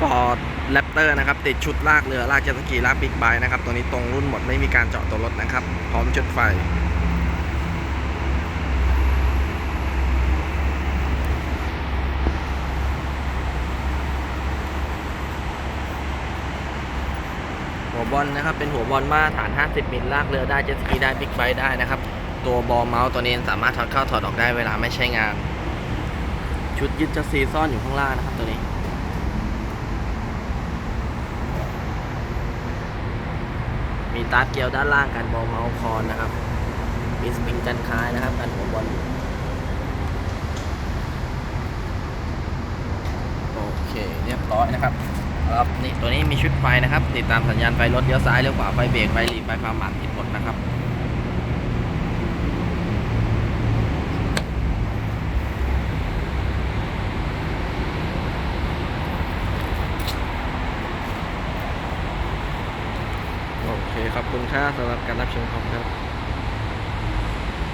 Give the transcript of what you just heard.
Ford Raptor นะครับ ติดชุดลากเรือ ลากเจ็ตสกี ลากบิ๊กไบค์นะครับ ตัวนี้ตรงรุ่นหมดไม่มีการเจาะตัวรถนะครับ พร้อมจุดไฟ หัวบอลนะครับ เป็นหัวบอลมาตรฐาน 50 มิลลากเรือได้เจ็ตสกีได้บิ๊กไบค์ได้นะครับ ตัวบอลเมาส์ตัวนี้สามารถถอดเข้าถอดออกได้เวลาไม่ใช้งาน ชุดยึดจัสซีซ่อนอยู่ข้างล่างนะครับตัวนี้ มีตาร์ทเกียวด้านล่างกันบอลเมาส์คอนนะครับ มีสปริงกันคล้ายนะครับกันหัวบอลโอเคเรียบร้อยนะครับครับนี่ตัวนี้มีชุดไฟนะครับ ติดตามสัญญาณไฟรถเลี้ยวซ้ายเลี้ยวขวาไฟเบรกไฟหลีกไฟความหมันติดหมดนะครับ โอ เคขอบคุณค่าสำหรับการรับชมครับ